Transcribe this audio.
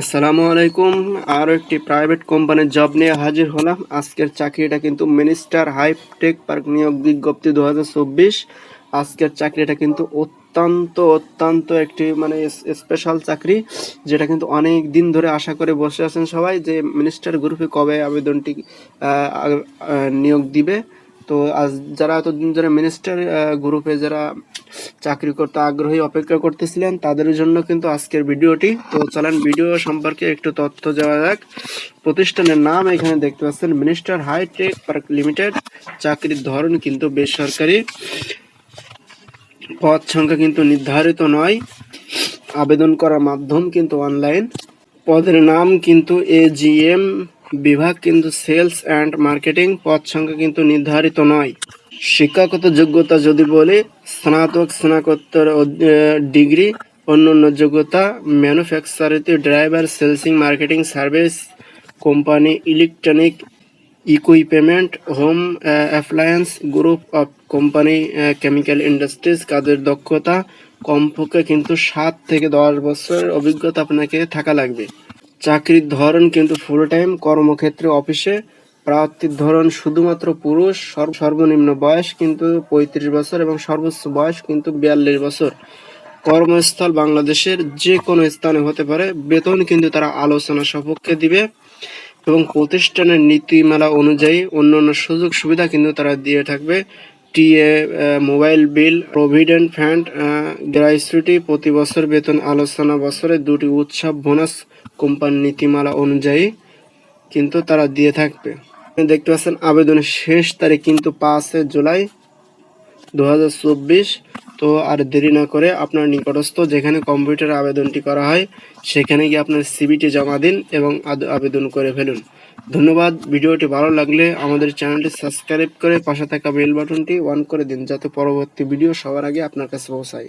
আসসালামু আলাইকুম। আরও একটি প্রাইভেট কোম্পানির জব নিয়ে হাজির হলাম। আজকের চাকরিটা কিন্তু মিনিস্টার হাইটেক পার্ক নিয়োগ বিজ্ঞপ্তি দু হাজার চব্বিশ। আজকের চাকরিটা কিন্তু অত্যন্ত অত্যন্ত একটি মানে স্পেশাল চাকরি, যেটা কিন্তু অনেক দিন ধরে আশা করে বসে আছেন সবাই যে মিনিস্টার গ্রুপে কবে আবেদনটি নিয়োগ দিবে। তো আজ যারা এতদিন ধরে মিনিস্টার গ্রুপে যারা চাকরি করতে আগ্রহী, অপেক্ষা করতেছিলেন, তাদের জন্য কিন্তু আজকের ভিডিওটি। তো চলেন, ভিডিও সম্পর্কে একটু তথ্য দেওয়া যাক। প্রতিষ্ঠানের নাম এখানে দেখতে পাচ্ছেন মিনিস্টার হাইটেক পার্ক লিমিটেড চাকরির ধরন কিন্তু বেসরকারি। পদ সংখ্যা কিন্তু নির্ধারিত নয়। আবেদন করার মাধ্যম কিন্তু অনলাইন পদের নাম কিন্তু এজিএম বিভাগ কিন্তু সেলস অ্যান্ড মার্কেটিং পদ সংখ্যা কিন্তু নির্ধারিত নয়। শিক্ষাগত যোগ্যতা যদি বলি, স্নাতক, স্নাতকোত্তর ডিগ্রি অন্য অন্য যোগ্যতা, ম্যানুফ্যাকচারিতে driver, selling, marketing service, company, electronic equipment, home appliance, group of company chemical industries, কাজের দক্ষতা, কমপক্ষে কিন্তু সাত থেকে দশ বছরের অভিজ্ঞতা আপনাকে থাকা লাগবে। চাকরির ধরন কিন্তু ফুল টাইম কর্মক্ষেত্রে অফিসে প্রার্থীর ধরন শুধুমাত্র পুরুষ সর্বনিম্ন বয়স কিন্তু পঁয়ত্রিশ বছর এবং সর্বোচ্চ বয়স কিন্তু বিয়াল্লিশ বছর। কর্মস্থল বাংলাদেশের যে কোনো স্থানে হতে পারে। বেতন কিন্তু তারা আলোচনা সপক্ষে দিবে এবং প্রতিষ্ঠানের নীতিমালা অনুযায়ী অন্যান্য সুযোগ সুবিধা কিন্তু তারা দিয়ে থাকবে। TA mobile bill, provident fund gratuity প্রতি বছর বেতন আলোচনা বছরে দুটি উৎসব বোনাস কোম্পানি নীতিমালা অনুযায়ী কিন্তু তারা দিয়ে থাকবে। দেখতে পাচ্ছেন, আবেদনের শেষ তারিখ কিন্তু পাঁচে জুলাই দু হাজার চব্বিশ। তো আর দেরি না করে আপনার নিকটস্থ যেখানে কম্পিউটার আবেদনটি করা হয়, সেখানে গিয়ে আপনার সিবিটি জমা দিন এবং আবেদন করে ফেলুন। ধন্যবাদ। ভিডিওটি ভালো লাগলে আমাদের চ্যানেলটি সাবস্ক্রাইব করে পাশে থাকা বেল বাটনটি অন করে দিন, যাতে পরবর্তী ভিডিও সবার আগে আপনার কাছে পৌঁছায়।